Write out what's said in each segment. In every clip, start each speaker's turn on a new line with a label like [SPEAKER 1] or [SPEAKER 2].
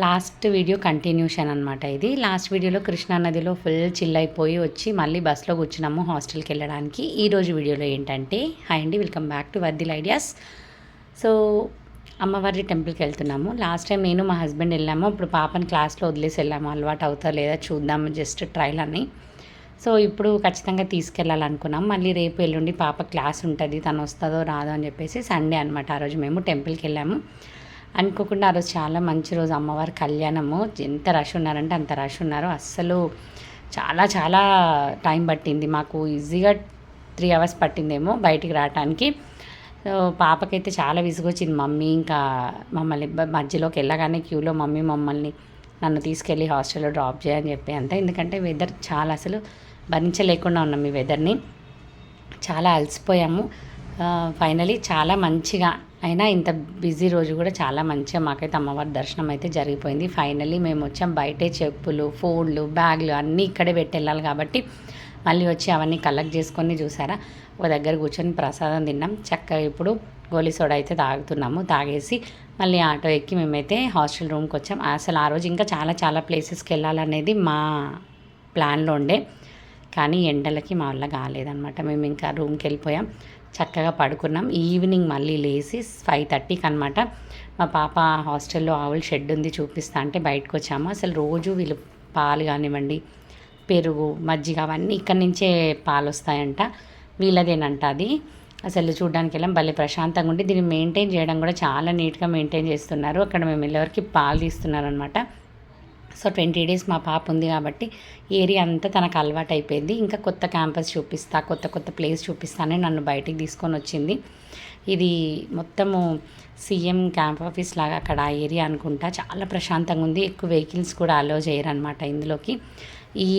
[SPEAKER 1] Last video continuation అనమాట ఇది. Last వీడియోలో కృష్ణా నదిలో ఫుల్ చిల్ అయిపోయి వచ్చి మళ్ళీ బస్సులో కూర్చున్నాము హాస్టల్కి వెళ్ళడానికి. ఈరోజు వీడియోలో ఏంటంటే హాయ్ అండి వెల్కమ్ బ్యాక్ టు వర్దిల్ ఐడియాస్ సో అమ్మవారి టెంపుల్కి వెళ్తున్నాము. లాస్ట్ టైం నేను మా హస్బెండ్ వెళ్ళాము. ఇప్పుడు పాపని క్లాస్లో వదిలేసి వెళ్ళాము. అలవాటు అవుతా లేదా చూద్దాము జస్ట్ ట్రైల్ అని. సో ఇప్పుడు ఖచ్చితంగా తీసుకెళ్ళాలనుకున్నాం. మళ్ళీ రేపు ఎల్లుండి పాప క్లాస్ ఉంటుంది. తను వస్తుందో రాదో అని చెప్పేసి సండే అనమాట ఆ రోజు మేము టెంపుల్కి వెళ్ళాము. అనుకోకుండా ఆ రోజు చాలా మంచి రోజు. అమ్మవారి కళ్యాణము. ఎంత రష్ ఉన్నారంటే అంత రష్ ఉన్నారు. అస్సలు చాలా చాలా టైం పట్టింది. మాకు ఈజీగా త్రీ అవర్స్ పట్టిందేమో బయటికి రావడానికి సో పాపకైతే చాలా విసుగొచ్చింది మమ్మీ. ఇంకా మమ్మల్ని మధ్యలోకి వెళ్ళగానే క్యూలో మమ్మీ మమ్మల్ని నన్ను తీసుకెళ్ళి హాస్టల్లో డ్రాప్ చేయని చెప్పి అంత. ఎందుకంటే వెదర్ చాలా అసలు భరించలేకుండా ఉన్నాం ఈ వెదర్ని. చాలా అలసిపోయాము. ఫైనలీ చాలా మంచిగా అయినా ఇంత బిజీ రోజు కూడా చాలా మంచిగా మాకైతే అమ్మవారి దర్శనం అయితే జరిగిపోయింది. ఫైనలీ మేము వచ్చాం. బయటే చెప్పులు ఫోన్లు బ్యాగ్లు అన్నీ ఇక్కడే పెట్టి వెళ్ళాలి కాబట్టి మళ్ళీ వచ్చి అవన్నీ కలెక్ట్ చేసుకొని చూసారా? ఒక దగ్గర కూర్చొని ప్రసాదం తిన్నాం. చక్కగా ఇప్పుడు గోలీ సోడా అయితే తాగుతున్నాము. తాగేసి మళ్ళీ ఆటో ఎక్కి మేమైతే హాస్టల్ రూమ్కి వచ్చాం. అసలు ఆ రోజు ఇంకా చాలా చాలా ప్లేసెస్కి వెళ్ళాలనేది మా ప్లాన్లో ఉండే. కానీ ఎండలకి మా వల్ల కాలేదన్నమాట. మేము ఇంకా రూమ్కి వెళ్ళిపోయాం. చక్కగా పడుకున్నాం. ఈవినింగ్ మళ్ళీ లేచి ఫైవ్ థర్టీకి అనమాట మా పాప హాస్టల్లో ఆవుల షెడ్ ఉంది చూపిస్తా అంటే బయటకు వచ్చాము. అసలు రోజు వీళ్ళు పాలు కానివ్వండి పెరుగు మజ్జిగ అవన్నీ ఇక్కడి నుంచే పాలు వస్తాయంట. వీళ్ళదేనంట అది. అసలు చూడడానికి వెళ్ళాం. భలే ప్రశాంతంగా ఉండి దీన్ని మెయింటైన్ చేయడం కూడా చాలా నీట్గా మెయింటైన్ చేస్తున్నారు. అక్కడ మేము వెళ్ళేవరకు పాలు తీస్తున్నారు అనమాట సో ట్వంటీ డేస్ మా పాప ఉంది కాబట్టి ఏరియా అంతా తనకు అలవాటు అయిపోయింది. ఇంకా కొత్త క్యాంపస్ చూపిస్తా కొత్త కొత్త ప్లేస్ చూపిస్తానని నన్ను బయటికి తీసుకొని వచ్చింది. ఇది మొత్తము సీఎం క్యాంప్ ఆఫీస్ లాగా అక్కడ ఆ ఏరియా అనుకుంటా. చాలా ప్రశాంతంగా ఉంది. ఎక్కువ వెహికల్స్ కూడా అలో చేయరనమాట ఇందులోకి. ఈ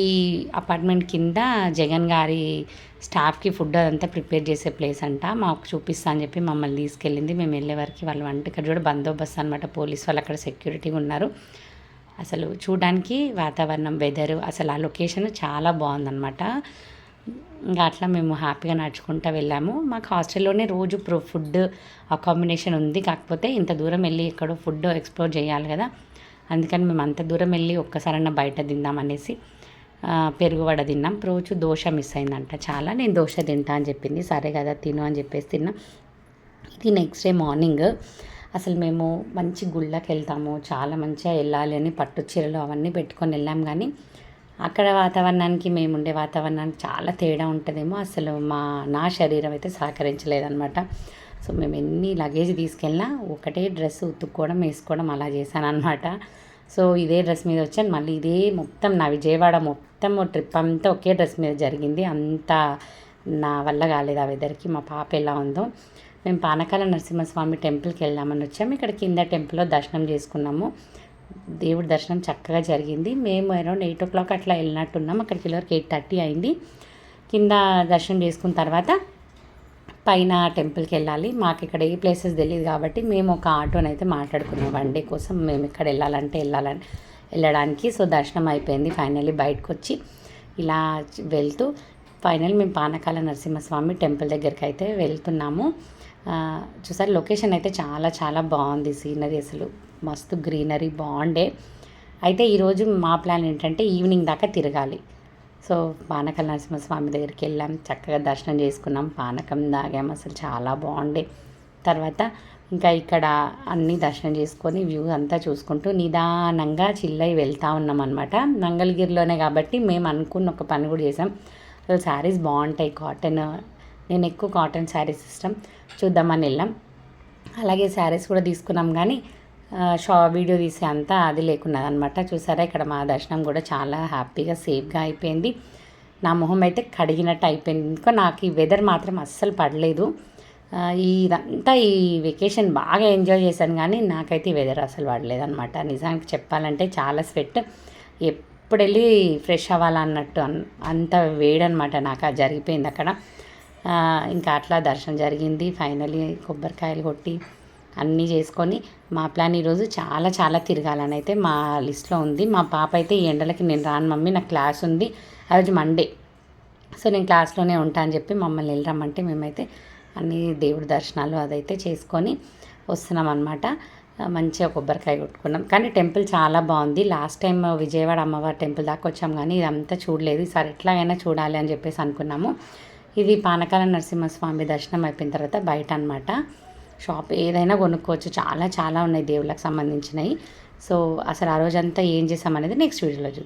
[SPEAKER 1] అపార్ట్మెంట్ కింద జగన్ గారి స్టాఫ్కి ఫుడ్ అదంతా ప్రిపేర్ చేసే ప్లేస్ అంట. మాకు చూపిస్తా అని చెప్పి మమ్మల్ని తీసుకెళ్ళింది. మేము వెళ్ళే వరకు వాళ్ళు వంట ఇక్కడ బందోబస్తు అనమాట పోలీస్ వాళ్ళు అక్కడ సెక్యూరిటీగా ఉన్నారు. అసలు చూడడానికి వాతావరణం వెదర్ అసలు ఆ లొకేషన్ చాలా బాగుందన్నమాట. ఇంకా అట్లా మేము హ్యాపీగా నడుచుకుంటూ వెళ్ళాము. మాకు హాస్టల్లోనే రోజు ప్రో ఫుడ్ అకామిడేషన్ ఉంది. కాకపోతే ఇంత దూరం వెళ్ళి ఎక్కడో ఫుడ్ ఎక్స్ప్లోర్ చేయాలి కదా. అందుకని మేము అంత దూరం వెళ్ళి ఒక్కసారన్నా బయట తిందామనేసి అనేసి పెరుగువడ తిన్నాం. రోజు దోశ మిస్ అయిందంట చాలా. నేను దోశ తింటా అని చెప్పింది. సరే కదా తిను అని చెప్పేసి తిన్నాం. ఇది నెక్స్ట్ డే మార్నింగ్ అసలు మేము మంచి గుళ్ళకి వెళ్తాము చాలా మంచిగా వెళ్ళాలి అని పట్టు చీరలు అవన్నీ పెట్టుకొని వెళ్ళాం కానీ అక్కడ వాతావరణానికి మేము ఉండే వాతావరణానికి చాలా తేడా ఉంటుందేమో. అసలు మా నా శరీరం అయితే సహకరించలేదన్నమాట. సో మేము ఎన్ని లగేజ్ తీసుకెళ్ళినా ఒకటే డ్రెస్ ఉతుక్కోవడం వేసుకోవడం అలా చేశాను అనమాట సో ఇదే డ్రెస్ మీద వచ్చాను. మళ్ళీ ఇదే మొత్తం నా విజయవాడ మొత్తం ట్రిప్ అంతా ఒకే డ్రెస్ మీద జరిగింది. అంత నా వల్ల కాలేదు ఆ వెదర్కి మా పాప ఎలా ఉందో. మేము పానకాల నరసింహస్వామి టెంపుల్కి వెళ్దామని వచ్చాము ఇక్కడ కింద టెంపుల్లో దర్శనం చేసుకున్నాము. దేవుడి దర్శనం చక్కగా జరిగింది. మేము అరౌండ్ ఎయిట్ ఓ క్లాక్ అట్లా వెళ్ళినట్టున్నాం. అక్కడికి వెళ్ళేవరకు ఎయిట్ థర్టీ అయింది. కింద దర్శనం చేసుకున్న తర్వాత పైన టెంపుల్కి వెళ్ళాలి. మాకు ఇక్కడ ఏ ప్లేసెస్ తెలియదు కాబట్టి మేము ఒక ఆటోని అయితే మాట్లాడుకున్నాం. వన్ డే కోసం మేము ఇక్కడ వెళ్ళాలంటే వెళ్ళాలని వెళ్ళడానికి. సో దర్శనం అయిపోయింది. ఫైనల్లీ బయటకు వచ్చి ఇలా వెళ్తూ ఫైనల్ మేము పానకాల నరసింహస్వామి టెంపుల్ దగ్గరికి అయితే వెళ్తున్నాము చూసారు లొకేషన్ అయితే చాలా చాలా బాగుంది. సీనరీ అసలు మస్తు గ్రీనరీ బాగుండే. అయితే ఈరోజు మా ప్లాన్ ఏంటంటే ఈవినింగ్ దాకా తిరగాలి. సో పానకల నరసింహస్వామి దగ్గరికి వెళ్ళాం. చక్కగా దర్శనం చేసుకున్నాం. పానకం తాగాం. అసలు చాలా బాగుండే. తర్వాత ఇంకా ఇక్కడ అన్ని దర్శనం చేసుకొని వ్యూ అంతా చూసుకుంటూ నిదానంగా చిల్లై వెళ్తూ ఉన్నాం అనమాట మంగళగిరిలోనే కాబట్టి మేము అనుకున్న ఒక పని కూడా చేసాం. అసలు శారీస్ బాగుంటాయి కాటన్ నేను ఎక్కువ కాటన్ శారీస్ ఇష్టం. చూద్దామని వెళ్ళాం. అలాగే శారీస్ కూడా తీసుకున్నాం కానీ షా వీడియో తీసే అంతా అది లేకున్నది అనమాట చూసారా ఇక్కడ మా దర్శనం కూడా చాలా హ్యాపీగా సేఫ్గా అయిపోయింది. నా మొహం అయితే కడిగినట్టు అయిపోయింది. ఇంకా నాకు ఈ వెదర్ మాత్రం అస్సలు పడలేదు. ఇదంతా ఈ వెకేషన్ బాగా ఎంజాయ్ చేశాను కానీ నాకైతే ఈ వెదర్ అసలు పడలేదు అనమాట నిజానికి చెప్పాలంటే చాలా స్వెట్ అప్పుడు వెళ్ళి ఫ్రెష్ అవ్వాలన్నట్టు అన్- అంత వేడనమాట నాకు. అది జరిగిపోయింది అక్కడ. ఇంకా అట్లా దర్శనం జరిగింది. ఫైనలీ కొబ్బరికాయలు కొట్టి అన్నీ చేసుకొని మా ప్లాన్ ఈరోజు చాలా చాలా తిరగాలని అయితే మా లిస్ట్లో ఉంది. మా పాప అయితే ఈ ఎండలకి నేను రాను మమ్మీ నాకు క్లాస్ ఉంది. ఆ రోజు మండే. సో నేను క్లాస్లోనే ఉంటా అని చెప్పి మమ్మల్ని వెళ్ళరమ్మంటే మేమైతే అన్ని దేవుడి దర్శనాలు అదైతే చేసుకొని వస్తున్నాం అనమాట మంచిగా కొబ్బరికాయ కొట్టుకున్నాం. కానీ టెంపుల్ చాలా బాగుంది. లాస్ట్ టైం విజయవాడ అమ్మవారి టెంపుల్ దాకా వచ్చాం కానీ ఇదంతా చూడలేదు. ఈసారి ఎట్లాగైనా చూడాలి అని చెప్పేసి అనుకున్నాము. ఇది పానకాల నరసింహస్వామి దర్శనం అయిపోయిన తర్వాత బయట అనమాట షాప్ ఏదైనా కొనుక్కోవచ్చు. చాలా చాలా ఉన్నాయి దేవుళ్ళకి సంబంధించినవి. సో అసలు ఆ రోజంతా ఏం చేసామనేది నెక్స్ట్ వీడియోలో చూద్దాం.